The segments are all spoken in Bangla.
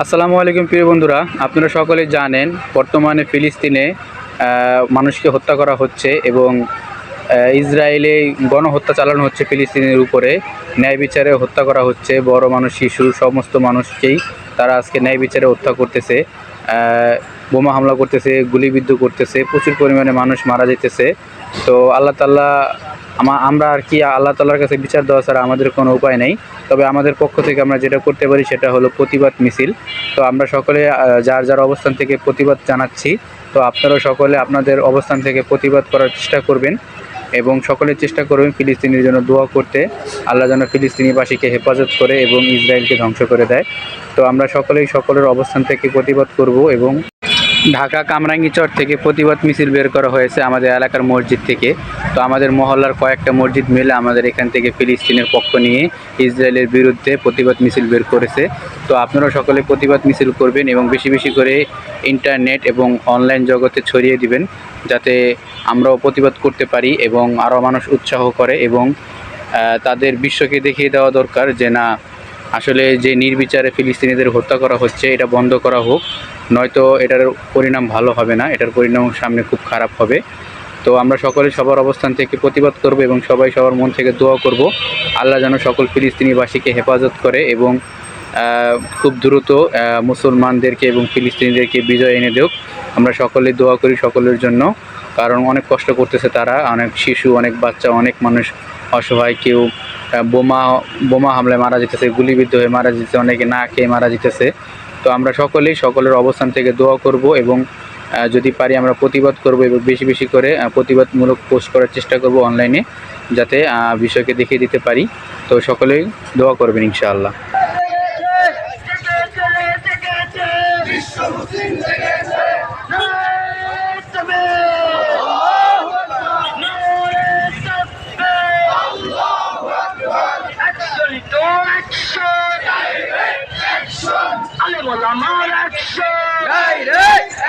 আসসালামু আলাইকুম প্রিয় বন্ধুরা, আপনারা সকলে জানেন, বর্তমানে ফিলিস্তিনে মানুষকে হত্যা করা হচ্ছে এবং ইসরায়েলে গণহত্যা চালানো হচ্ছে ফিলিস্তিনের উপরে। ন্যায় বিচারে হত্যা করা হচ্ছে, বড় মানুষ, শিশু, সমস্ত মানুষকেই তারা আজকে ন্যায় বিচারে হত্যা করতেছে। বোমা হামলা করতেছে, গুলিবিদ্ধ করতেছে, প্রচুর পরিমাণে মানুষ মারা যেতেছে তো আল্লাহ তাল্লাহ আমরা আর কি আল্লাহ তাল্লার কাছে বিচার দেওয়া ছাড়া আমাদের কোনো উপায় নেই। তবে আমাদের পক্ষ থেকে আমরা যেটা করতে পারি সেটা হলো প্রতিবাদ মিছিল। তো আমরা সকলে যার যার অবস্থান থেকে প্রতিবাদ জানাচ্ছি, তো আপনারাও সকলে আপনাদের অবস্থান থেকে প্রতিবাদ করার চেষ্টা করবেন এবং সকলে চেষ্টা করবেন ফিলিস্তিনির জন্য দোয়া করতে। আল্লাহ যেন ফিলিস্তিনিবাসীকে হেফাজত করে এবং ইসরায়েলকে ধ্বংস করে দেয়। তো আমরা সকলেই সকলের অবস্থান থেকে প্রতিবাদ করব এবং ঢাকা কামরাঙ্গীচর থেকে প্রতিবাদ মিছিল বের করা হয়েছে আমাদের এলাকার মসজিদ থেকে। তো আমাদের মহল্লার কয়েকটা মসজিদ মিলে আমাদের এখান থেকে ফিলিস্তিনের পক্ষ নিয়ে ইসরায়েলের বিরুদ্ধে প্রতিবাদ মিছিল বের করেছে। তো আপনারা সকলে প্রতিবাদ মিছিল করবেন এবং বেশি বেশি করে ইন্টারনেট এবং অনলাইন জগতে ছড়িয়ে দিবেন, যাতে আমরাও প্রতিবাদ করতে পারি এবং আরও মানুষ উৎসাহ করে এবং তাদের বিশ্বকে দেখিয়ে দেওয়া দরকার যে না আসলে যে নির্বিচারে ফিলিস্তিনিদের হত্যা করা হচ্ছে, এটা বন্ধ করা হোক, নয়তো এটার পরিণাম ভালো হবে না, এটার পরিণাম সামনে খুব খারাপ হবে। তো আমরা সকলে সবার অবস্থান থেকে প্রতিবাদ করব এবং সবাই সবার মন থেকে দোয়া করব, আল্লাহ যেন সকল ফিলিস্তিনিবাসীকে হেফাজত করে এবং খুব দ্রুত মুসলমানদেরকে এবং ফিলিস্তিনিদেরকে বিজয় এনে দেওক আমরা সকলে দোয়া করি সকলের জন্য, কারণ অনেক কষ্ট করতেছে তারা, অনেক শিশু, অনেক বাচ্চা, অনেক মানুষ অসহায়, কেউ বোমা বোমা হামলায় মারা যেতেছে, গুলিবিদ্ধ হয়ে মারা যেতেছে, অনেকে না খেয়ে মারা যেতেছে। তো আমরা সকলেই সকলের অবস্থান থেকে দোয়া করব এবং যদি পারি আমরা প্রতিবাদ করব এবং বেশি বেশি করে প্রতিবাদমূলক পোস্ট করার চেষ্টা করব অনলাইনে যাতে বিষয়কে দেখিয়ে দিতে পারি। তো সকলেই দোয়া করবেন ইনশাআল্লাহ। বিশ্ব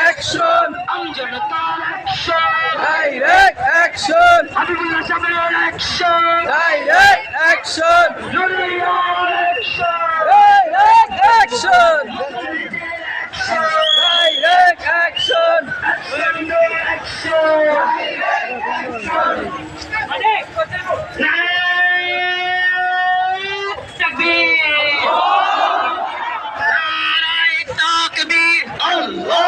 মুসলিম জেগেছে Direct action! Direct action! Direct action! Direct action! Direct Allah.